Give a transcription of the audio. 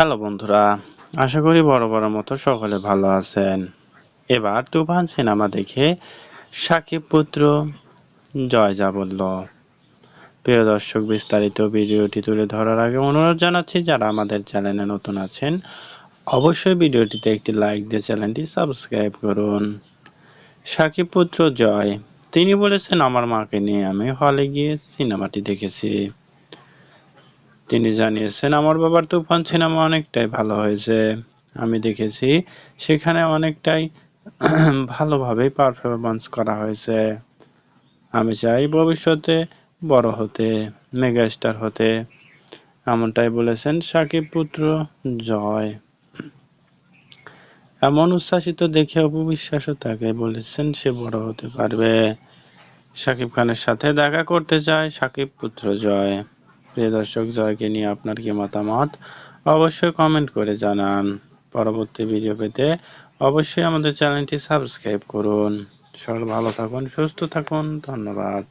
Hello বন্ধুরা, আশা করি বড় বড় মতো সকলে ভালো আছেন। এবার তুফান সিনেমা দেখে সাকিব পুত্র জয় যা বলল প্রিয় দর্শক, বিস্তারিত ভিডিওটি তুলে ধরার আগে অনুরোধ জানাচ্ছি, যারা আমাদের চ্যানেলে নতুন আছেন, অবশ্যই ভিডিওটিতে একটি লাইক দিয়ে চ্যানেলটি সাবস্ক্রাইব করুন। সাকিব পুত্র জয়, তিনি বলেছেন, আমার মাকে নিয়ে আমি হলে গিয়ে সিনেমাটি দেখেছি। তিনি জানিয়েছেন, আমার বাবার তুফান সিনেমা অনেকটাই ভালো হয়েছে। আমি দেখেছি, সেখানে অনেকটাই ভালোভাবে পারফরমেন্স করা হয়েছে। আমি চাই ভবিষ্যতে বড় হতে মেগাস্টার হতে। এমনটাই বলেছেন সাকিব পুত্র জয়। এমন উচ্ছ্বাসিত দেখে অপবিশ্বাসও তাকে বলেছেন সে বড় হতে পারবে। সাকিব খানের সাথে দেখা করতে চায় সাকিব পুত্র জয়। প্রিয় দর্শক, জয়কে নিয়ে আপনার কি মতামত? অবশ্যই কমেন্ট করে জানান। পরবর্তী ভিডিও পেতে অবশ্যই আমাদের চ্যানেলটি সাবস্ক্রাইব করুন। সকল ভালো থাকুন, সুস্থ থাকুন। ধন্যবাদ।